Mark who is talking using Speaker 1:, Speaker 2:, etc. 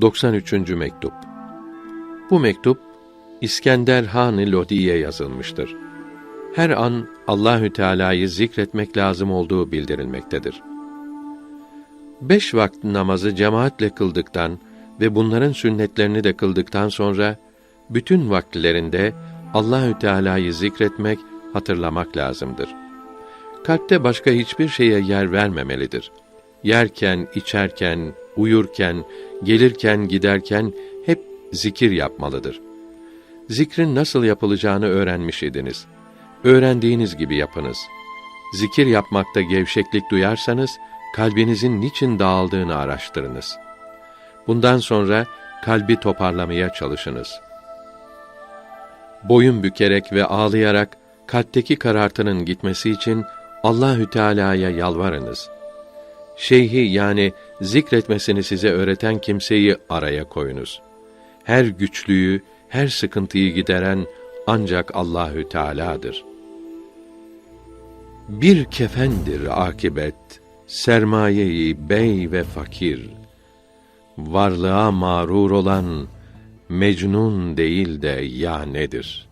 Speaker 1: 93. mektup. Bu mektup İskender Han Lodi'ye yazılmıştır. Her an Allahü Teala'yı zikretmek lazım olduğu bildirilmektedir. Beş vakit namazı cemaatle kıldıktan ve bunların sünnetlerini de kıldıktan sonra bütün vakitlerinde Allahü Teala'yı zikretmek, hatırlamak lazımdır. Kalpte başka hiçbir şeye yer vermemelidir. Yerken, içerken, uyurken, gelirken, giderken hep zikir yapmalıdır. Zikrin nasıl yapılacağını öğrenmiş idiniz. Öğrendiğiniz gibi yapınız. Zikir yapmakta gevşeklik duyarsanız, kalbinizin niçin dağıldığını araştırınız. Bundan sonra kalbi toparlamaya çalışınız. Boyun bükerek ve ağlayarak kalpteki karartının gitmesi için Allahü Teala'ya yalvarınız. Şeyhi yani zikretmesini size öğreten kimseyi araya koyunuz. Her güçlüğü, her sıkıntıyı gideren ancak Allahü Teala'dır. Bir kefendir akibet, sermayeyi bey ve fakir. Varlığa mağrur olan mecnun değil de ya nedir?''